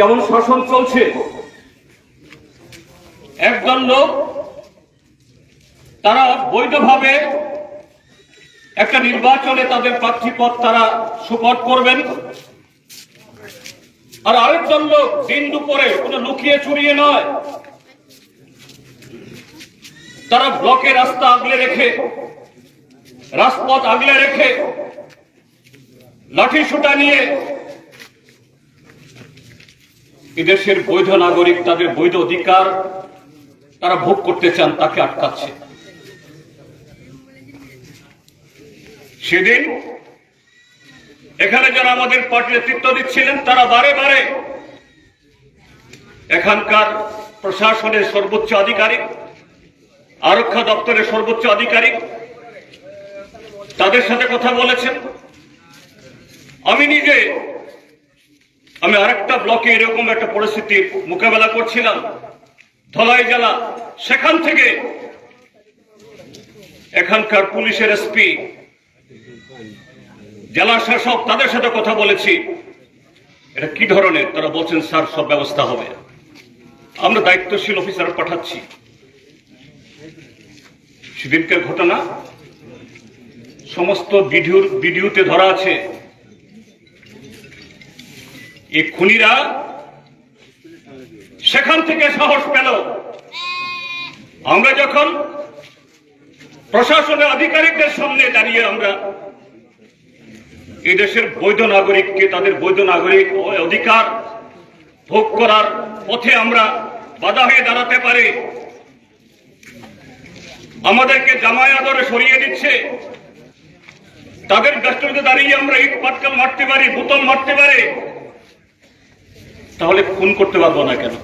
কেমন শাসন চলছে? একদল লোক, তারা বৈধভাবে একটা নির্বাচনে তাদের প্রার্থী পদ তারা সুপট করবেন। আর আরেকজন লোক দিন দুপুরে কোনো লুকিয়ে চুরিয়ে নয়। তারা ব্লকে রাস্তা আগলে রেখে, রাজপথ আগলে রেখে লাঠি সুটা নিয়ে এদেশের বৈধ নাগরিক তাদের বৈধ অধিকার তারা ভোগ করতে চান, তাকে আটকাচ্ছে। সেদিন এখানে যারা আমাদের পার্টি নেতৃত্ব দিচ্ছিলেন, তারা বারে বারে এখানকার প্রশাসনের সর্বোচ্চ আধিকারিক, আরক্ষা দপ্তরের সর্বোচ্চ আধিকারিক তাদের সাথে কথা বলেছেন। আমি নিজে আমি আরেকটা ব্লকে এরকম একটা পরিস্থিতির মোকাবেলা করছিলাম। ধলাই জেলা, সেখান থেকে এখানকার পুলিশের এসপি, জেলা শাসক তাদের সাথে কথা বলেছি। এটা কি ধরনের? তারা বলছেন, স্যার, সব ব্যবস্থা হবে। আমরা দায়িত্বশীল অফিসার পাঠাচ্ছি। সেদিনকার ঘটনা, সমস্ত ভিডিওর ভিডিওতে ধরা আছে। এই খুনিরা সেখান থেকে সাহস পেল। আমরা যখন প্রশাসনের আধিকারিকদের সামনে দাঁড়িয়ে আমরা এই দেশের বৈধ নাগরিককে, তাদের বৈধ নাগরিক অধিকার ভোগ করার পথে আমরা বাধা হয়ে দাঁড়াতে পারি। আমাদেরকে জামাই আদরে সরিয়ে দিচ্ছে। তাদের গাছটাতে দাঁড়িয়ে আমরা ইট পাটকাল মারতে পারি, বোতল মারতে পারি। তাহলে খুন করতে পারব না কেন?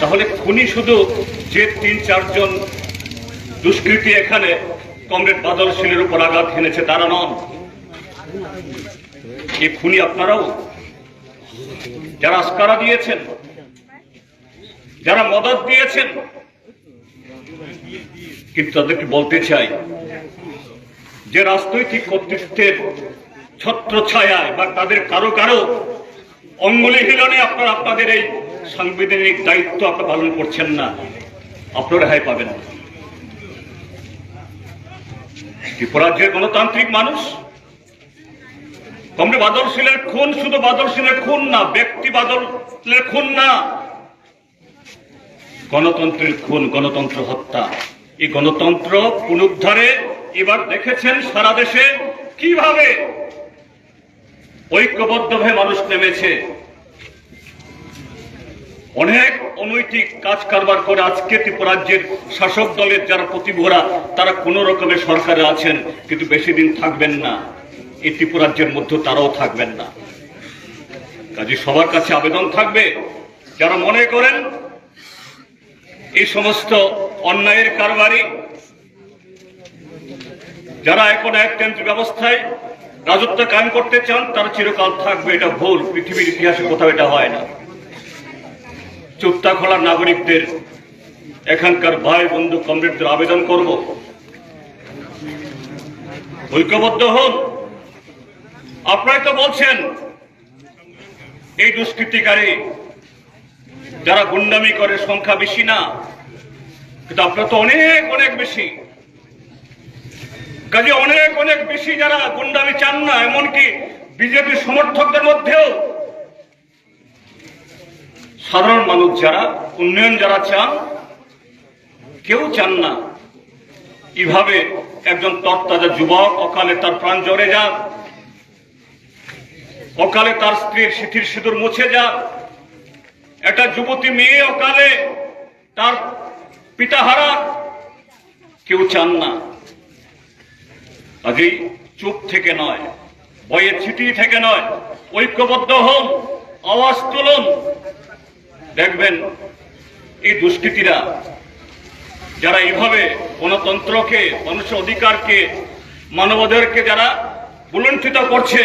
তাহলে খুনি শুধু যে তিন, চারজন দুষ্কৃতী এখানে কমরেড বাদল শীলের উপর আঘাত হেনেছে, তারা নন। এই খুনি আপনারাও? যারা আস্কারা দিয়েছেন, যারা মদত দিয়েছেন, কিন্তু তাদেরকে বলতে চাই যে রাজনৈতিক কর্তৃত্বের ছত্র ছায়ায় বা তাদের কারও কারও অঙ্গুলি হিলনে আপনারা আপনাদের এই সাংবিধানিক দায়িত্ব আপনারা পালন করছেন না আপনারা রেহাই পাবেন না। ত্রিপুরাজ্যের গণতান্ত্রিক মানুষ? কমরে বাদলশীলের খুন শুধু বাদলশীলের খুন না, ব্যক্তি বাদলের খুন না। গণতন্ত্রের খুন, গণতন্ত্র হত্যা। এই গণতন্ত্র পুনরুদ্ধারে এবার দেখেছেন সারা দেশে কীভাবে ঐক্যবদ্ধভাবে মানুষ নেমেছে। অনেক অনৈতিক কাজ কারবার করে আজকে ত্রিপুরাজ্যের শাসক দলের যারা প্রতিভরা, তারা কোন রকমের সরকারে আছেন, কিন্তু বেশি দিন থাকবেন না। এই ত্রিপুরাজ্যের মধ্যে তারাও থাকবেন না। কাজে সবার কাছে আবেদন থাকবে, যারা মনে করেন এই সমস্ত অন্যায়ের কারবারি, যারা এখন একতন্ত্র ব্যবস্থায় রাজত্ব কায়েম করতে চান, তারা চিরকাল থাকবে, এটা ভুল, পৃথিবীর ইতিহাসে কোথাও এটা হয় না। চুপ্তা খোলার নাগরিকদের এখানকার ভাই বন্ধু কমরেডদের আবেদন করব। ঐক্যবদ্ধ হন। আপনারাই তো বলছেন, এই দুষ্কৃতিকারী যারা গুন্ডামি করে সংখ্যা বেশি না, কিন্তু আপনার তো অনেক অনেক বেশি। কাজে অনেক অনেক বেশি যারা গুন্ডামি চান না, এমনকি বিজেপি সমর্থকদের মধ্যেও সাধারণ মানুষ যারা, উন্নয়ন যারা চান, কেউ চান না এভাবে একজন তরতাজা যুবক, অকালে তার প্রাণ জ্বরে যাক, অকালে তার স্ত্রীর সিথির সিঁদুর মুছে যাক। একটা যুবতী মেয়ে অকালে তার পিতা হারা, কেউ চান না। কাজেই চুপ থেকে নয়, বইয়ের ছিটি থেকে নয়, ঐক্যবদ্ধ হন, আওয়াজ তুলুন। দেখবেন, এই দুষ্কৃতীরা যারা এইভাবে গণতন্ত্রকে, মানুষের অধিকারকে মানবাধিকারকে যারা বুলণ্ঠিত করছে,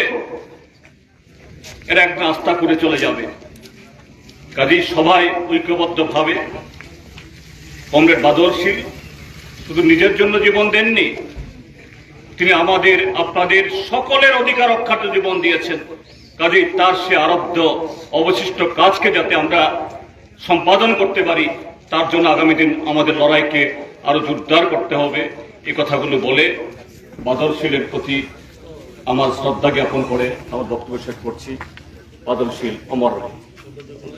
এরা একদম আস্থা করে চলে যাবে। কাজেই সবাই ঐক্যবদ্ধভাবে কমরেড বাদলশীল শুধু নিজের জন্য জীবন দেননি, তিনি আমাদের, আপনাদের সকলের অধিকার রক্ষার্থে জীবন দিয়েছেন। কাজেই তার সে আরব্ধ অবশিষ্ট কাজকে যাতে আমরা সম্পাদন করতে পারি, তার জন্য আগামী দিন আমাদের লড়াইকে আরও জোরদার করতে হবে। এ কথাগুলো বলে বাদলশীলের প্রতি আমার শ্রদ্ধা জ্ঞাপন করে আমার বক্তব্য শেষ করছি। বাদলশীল অমর